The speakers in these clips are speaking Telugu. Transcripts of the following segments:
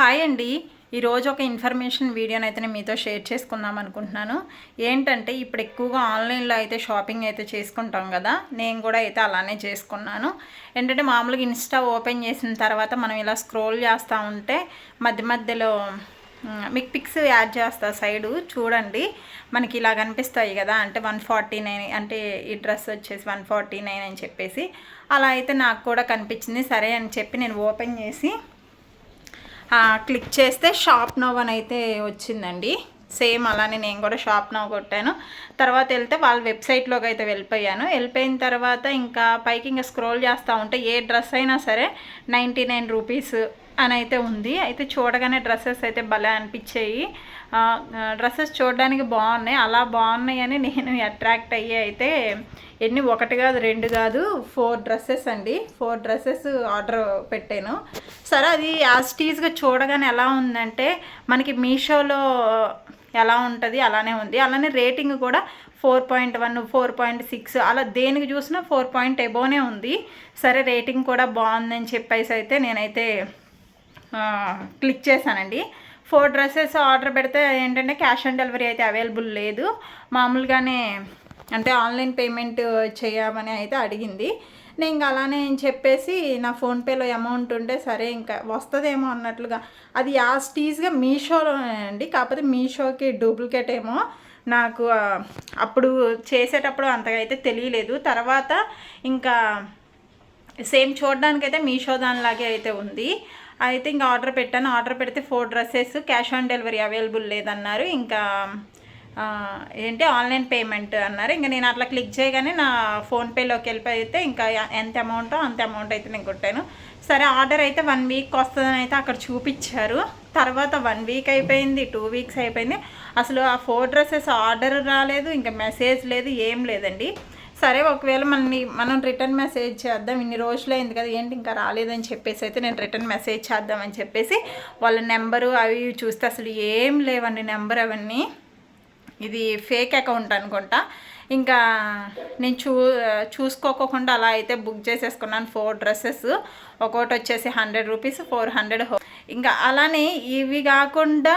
హాయ్ అండి. ఈరోజు ఒక ఇన్ఫర్మేషన్ వీడియోని అయితే నేను మీతో షేర్ చేసుకుందాం అనుకుంటున్నాను. ఏంటంటే ఇప్పుడు ఎక్కువగా ఆన్లైన్లో అయితే షాపింగ్ అయితే చేసుకుంటాం కదా. నేను కూడా అయితే అలానే చేసుకున్నాను. ఏంటంటే మామూలుగా ఇన్స్టా ఓపెన్ చేసిన తర్వాత మనం ఇలా స్క్రోల్ చేస్తూ ఉంటే మధ్య మధ్యలో మీకు పిక్స్ యాడ్ చేస్తా సైడు చూడండి. మనకి ఇలా కనిపిస్తాయి కదా. అంటే వన్ ఫార్టీ నైన్ అంటే ఈ డ్రెస్ వచ్చేసి వన్ ఫార్టీ నైన్ అని చెప్పేసి. అలా అయితే నాకు కూడా కనిపించింది. సరే అని చెప్పి నేను ఓపెన్ చేసి క్లిక్ చేస్తే షాప్ నవ్ అని అయితే వచ్చిందండి. సేమ్ అలానే నేను కూడా షాప్ నవ్ కొట్టాను. తర్వాత వెళ్తే వాళ్ళ వెబ్సైట్లోకి అయితే వెళ్ళిపోయాను. వెళ్ళిపోయిన తర్వాత ఇంకా పైకి ఇంకా స్క్రోల్ చేస్తూ ఉంటే ఏ డ్రెస్ అయినా సరే నైంటీ నైన్ రూపీస్ అని అయితే ఉంది. అయితే చూడగానే డ్రెస్సెస్ అయితే భలే అనిపించాయి. డ్రెస్సెస్ చూడడానికి బాగున్నాయి. అలా బాగున్నాయి అని నేను అట్రాక్ట్ అయ్యి అయితే ఎన్ని ఒకటి కాదు రెండు కాదు ఫోర్ డ్రెస్సెస్ అండి. ఫోర్ డ్రెస్సెస్ ఆర్డర్ పెట్టాను. సరే అది యాస్టీజ్గా చూడగానే ఎలా ఉందంటే మనకి మీషోలో ఎలా ఉంటుంది అలానే ఉంది. అలానే రేటింగ్ కూడా four point one four point six అలా దేనికి చూసినా ఫోర్ పాయింట్ ఎబోనే ఉంది. సరే రేటింగ్ కూడా బాగుందని చెప్పేసి అయితే నేనైతే క్లిక్ చేశానండి. ఫోర్ డ్రెస్సెస్ ఆర్డర్ పెడితే ఏంటంటే క్యాష్ ఆన్ డెలివరీ అయితే అవైలబుల్ లేదు. మామూలుగానే అంటే ఆన్లైన్ పేమెంట్ చేయమని అయితే అడిగింది. నేను ఇంకా అలానే అని చెప్పేసి నా ఫోన్పేలో అమౌంట్ ఉంటే సరే ఇంకా వస్తుందేమో అన్నట్లుగా. అది యాస్టీజ్గా మీషోలో అండి. కాకపోతే మీషోకి డూప్లికేట్ ఏమో నాకు అప్పుడు చేసేటప్పుడు అంతగా అయితే తెలియలేదు. తర్వాత ఇంకా సేమ్ చూడడానికైతే అయితే మీషో దానిలాగే అయితే ఉంది. అయితే ఇంకా ఆర్డర్ పెట్టాను. ఆర్డర్ పెడితే four dresses cash on delivery available లేదన్నారు. ఇంకా ఏంటి ఆన్లైన్ పేమెంట్ అన్నారు. ఇంకా నేను అట్లా క్లిక్ చేయగానే నా ఫోన్పేలోకి వెళ్ళిపోయితే ఇంకా ఎంత అమౌంటో అంత అమౌంట్ అయితే నేను కొట్టాను. సరే ఆర్డర్ అయితే వన్ వీక్ వస్తుందని అయితే అక్కడ చూపించారు. తర్వాత వన్ వీక్ అయిపోయింది టూ వీక్స్ అయిపోయింది. అసలు ఆ ఫోర్ డ్రెస్సెస్ ఆర్డర్ రాలేదు ఇంకా మెసేజ్ లేదు ఏం లేదండి. సరే ఒకవేళ మనని మనం రిటర్న్ మెసేజ్ చేద్దాం ఇన్ని రోజులు అయింది కదా ఏంటి ఇంకా రాలేదని చెప్పేసి అయితే నేను రిటర్న్ మెసేజ్ చేద్దామని చెప్పేసి వాళ్ళ నెంబరు అవి చూస్తే అసలు ఏం లేవండి నెంబర్ అవన్నీ. ఇది ఫేక్ అకౌంట్ అనుకుంటా. ఇంకా నేను చూ చూసుకోకుండా అలా అయితే బుక్ చేసేసుకున్నాను ఫోర్ డ్రెస్సెస్ ఒక్కోటి వచ్చేసి హండ్రెడ్ రూపీస్ ఫోర్ హండ్రెడ్ ఇంకా అలానే ఇవి కాకుండా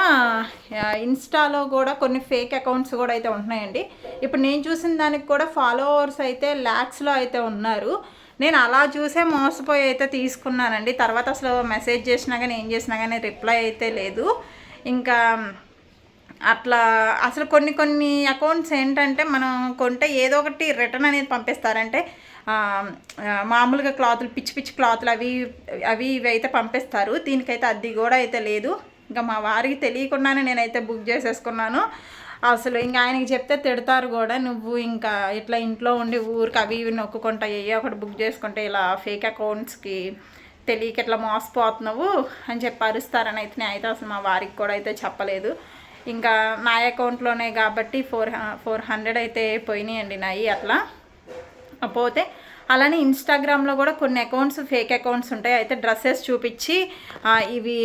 ఇన్స్టాలో కూడా కొన్ని ఫేక్ అకౌంట్స్ కూడా అయితే ఉంటున్నాయండి. ఇప్పుడు నేను చూసిన దానికి కూడా ఫాలోవర్స్ అయితే ల్యాక్స్లో అయితే ఉన్నారు. నేను అలా చూసే మోసపోయి అయితే తీసుకున్నానండి. తర్వాత అసలు మెసేజ్ చేసినా కానీ ఏం చేసినా కానీ రిప్లై అయితే లేదు. ఇంకా అట్లా అసలు కొన్ని కొన్ని అకౌంట్స్ ఏంటంటే మనం కొంటే ఏదో ఒకటి రిటర్న్ అనేది పంపిస్తారంటే మామూలుగా క్లాతులు పిచ్చి పిచ్చి క్లాతులు అవి అవి ఇవి అయితే పంపిస్తారు. దీనికైతే అది కూడా అయితే లేదు. ఇంకా మా వారికి తెలియకుండానే నేనైతే బుక్ చేసేసుకున్నాను. అసలు ఇంకా ఆయనకి చెప్తే తిడతారు కూడా. నువ్వు ఇంకా ఇట్లా ఇంట్లో ఉండి ఊరికి అవి ఇవి నొక్కుకుంటా ఏ ఒకటి బుక్ చేసుకుంటే ఇలా ఫేక్ అకౌంట్స్కి తెలియక ఇట్లా మోసపోతున్నావు అని చెప్పి అరుస్తారని అయితే నేను అయితే అసలు మా వారికి కూడా అయితే చెప్పలేదు. ఇంకా నా అకౌంట్లోనే కాబట్టి ఫోర్ ఫోర్ హండ్రెడ్ అయితే పోయినాయండి నాయి అట్లా. పోతే అలానే ఇన్స్టాగ్రామ్లో కూడా కొన్ని అకౌంట్స్ ఫేక్ అకౌంట్స్ ఉంటాయి. అయితే డ్రెస్సెస్ చూపించి ఇవి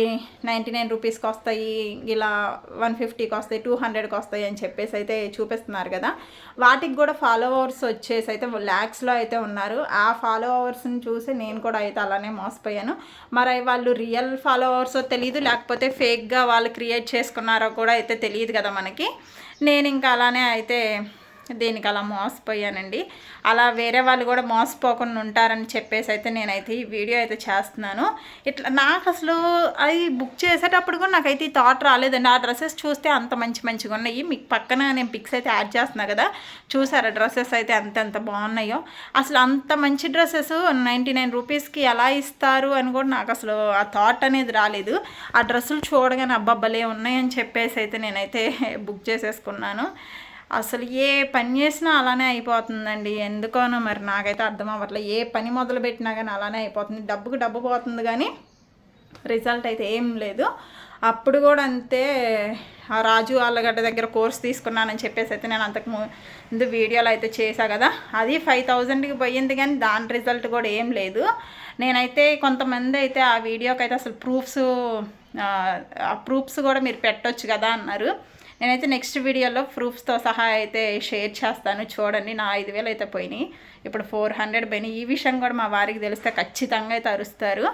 నైంటీ నైన్ రూపీస్కి వస్తాయి ఇలా వన్ ఫిఫ్టీకి వస్తాయి టూ హండ్రెడ్కి వస్తాయి అని చెప్పేసి అయితే చూపిస్తున్నారు కదా. వాటికి కూడా ఫాలోవర్స్ వచ్చేసి అయితే ల్యాక్స్లో అయితే ఉన్నారు. ఆ ఫాలోవర్స్ని చూసి నేను కూడా అయితే అలానే మోసపోయాను. మరి వాళ్ళు రియల్ ఫాలోవర్స్ తెలియదు లేకపోతే ఫేక్గా వాళ్ళు క్రియేట్ చేసుకున్నారో కూడా అయితే తెలియదు కదా మనకి. నేను ఇంకా అలానే అయితే దీనికి అలా మోసపోయానండి. అలా వేరే వాళ్ళు కూడా మోసపోకుండా ఉంటారని చెప్పేసి అయితే నేనైతే ఈ వీడియో అయితే చేస్తున్నాను. ఇట్లా నాకు అసలు అది బుక్ చేసేటప్పుడు కూడా నాకైతే ఈ థాట్ రాలేదండి. ఆ డ్రెస్సెస్ చూస్తే అంత మంచి మంచిగా ఉన్నాయి. మీకు పక్కన నేను పిక్స్ అయితే యాడ్ చేస్తున్నా కదా. చూసారా డ్రెస్సెస్ అయితే ఎంత ఎంత బాగున్నాయో. అసలు అంత మంచి డ్రెస్సెస్ నైంటీ నైన్ రూపీస్కి ఎలా ఇస్తారు అని కూడా నాకు అసలు ఆ థాట్ అనేది రాలేదు. ఆ డ్రెస్సులు చూడగానే అబ్బబ్బలే ఉన్నాయని చెప్పేసి అయితే నేనైతే బుక్ చేసేసుకున్నాను. అసలు ఏ పని చేసినా అలానే అయిపోతుందండి. ఎందుకోనో మరి నాకైతే అర్థం అవ్వట్లేదు ఏ పని మొదలు పెట్టినా కానీ అలానే అయిపోతుంది. డబ్బుకు డబ్బు పోతుంది కానీ రిజల్ట్ అయితే ఏం లేదు. అప్పుడు కూడా అంతే ఆ రాజు ఆళ్ళగడ్డ దగ్గర కోర్స్ తీసుకున్నానని చెప్పేసి అయితే నేను అంతకు ముందు వీడియోలో అయితే చేశా కదా. అది ఫైవ్ థౌజండ్కి పోయింది కానీ దాని రిజల్ట్ కూడా ఏం లేదు. నేనైతే కొంతమంది అయితే ఆ వీడియోకి అయితే అసలు ప్రూఫ్స్ ఆ ప్రూఫ్స్ కూడా మీరు పెట్టొచ్చు కదా అన్నారు. నేనైతే నెక్స్ట్ వీడియోలో ప్రూఫ్స్తో సహా అయితే షేర్ చేస్తాను. చూడండి నా ఐదు వేలు అయితే పోయినాయి. ఇప్పుడు ఫోర్ హండ్రెడ్ పోయినాయి. ఈ విషయం కూడా మా వారికి తెలిస్తే ఖచ్చితంగా అయితే అరుస్తారు.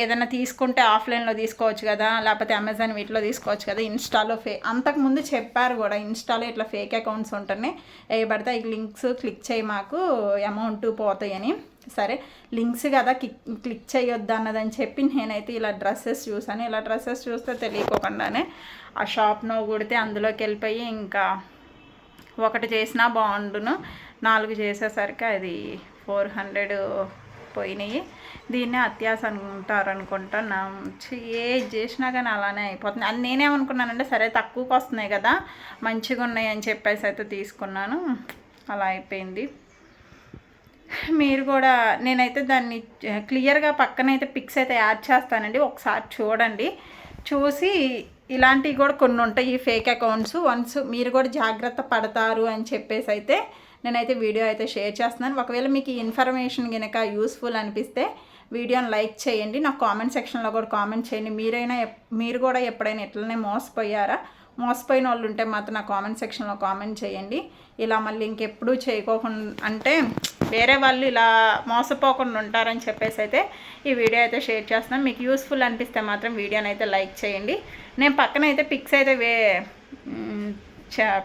ఏదైనా తీసుకుంటే ఆఫ్లైన్లో తీసుకోవచ్చు కదా లేకపోతే అమెజాన్ వీటిలో తీసుకోవచ్చు కదా ఇన్స్టాలో ఫే అంతకుముందు చెప్పారు కూడా ఇన్స్టాలో ఇట్లా ఫేక్ అకౌంట్స్ ఉంటున్నాయి ఏ పడితే ఈ లింక్స్ క్లిక్ చేయి మాకు అమౌంట్ పోతాయని. సరే లింక్స్ కదా క్లిక్ క్లిక్ చేయొద్దు అన్నదని చెప్పి నేనైతే ఇలా డ్రెస్సెస్ చూసాను. ఇలా డ్రెస్సెస్ చూస్తే తెలియకోకుండానే ఆ షాప్ను కొడితే అందులోకి వెళ్ళిపోయి ఇంకా ఒకటి చేసినా బాగుండును. నాలుగు చేసేసరికి అది ఫోర్ హండ్రెడ్ పోయినాయి. దీన్నే అత్యాస అంటారు అనుకుంటా నా ఏది చేసినా కానీ అలానే అయిపోతుంది. అది నేనేమనుకున్నానంటే సరే తక్కువకి వస్తున్నాయి కదా మంచిగా ఉన్నాయి అని చెప్పేసి అయితే తీసుకున్నాను. అలా అయిపోయింది. మీరు కూడా నేనైతే దాన్ని క్లియర్గా పక్కనైతే పిక్స్ అయితే యాడ్ చేస్తానండి. ఒకసారి చూడండి. చూసి ఇలాంటివి కూడా కొన్ని ఉంటాయి ఈ ఫేక్ అకౌంట్స్. వన్స్ మీరు కూడా జాగ్రత్త పడతారు అని చెప్పేసి అయితే నేనైతే వీడియో అయితే షేర్ చేస్తున్నాను. ఒకవేళ మీకు ఈ ఇన్ఫర్మేషన్ కనుక యూస్ఫుల్ అనిపిస్తే వీడియోని లైక్ చేయండి. నాకు కామెంట్ సెక్షన్లో కూడా కామెంట్ చేయండి. మీరైనా మీరు కూడా ఎప్పుడైనా ఎట్లనే మోసపోయారా? మోసపోయిన వాళ్ళు ఉంటే మాత్రం నా కామెంట్ సెక్షన్లో కామెంట్ చేయండి. ఇలా మళ్ళీ ఇంకెప్పుడు చేయకోకుండా అంటే వేరే వాళ్ళు ఇలా మోసపోకుండా ఉంటారని చెప్పేసి అయితే ఈ వీడియో అయితే షేర్ చేస్తున్నాను మీకు యూస్ఫుల్ అనిపిస్తే మాత్రం వీడియోని అయితే లైక్ చేయండి. నేను పక్కన అయితే పిక్స్ అయితే వే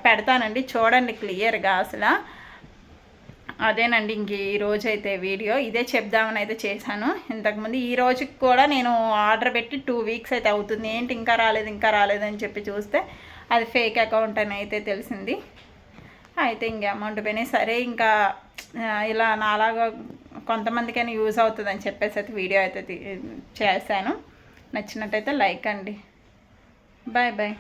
పెడతానండి. చూడండి క్లియర్గా అసలు. అదేనండి ఇంక ఈరోజు అయితే వీడియో. ఇదే చెప్దామని అయితే చేశాను. ఇంతకుముందు ఈ రోజుకి కూడా నేను ఆర్డర్ పెట్టి టూ వీక్స్ అయితే అవుతుంది. ఏంటి ఇంకా రాలేదు ఇంకా రాలేదని చెప్పి చూస్తే అది ఫేక్ అకౌంట్ అని అయితే తెలిసింది. అయితే ఇంక అమౌంట్ పోయినాయి. సరే ఇంకా ఇలా నాలాగా కొంతమందికైనా యూజ్ అవుతుందని చెప్పేసి అయితే వీడియో అయితే చేశాను. నచ్చినట్టయితే లైక్ అండి. Bye bye.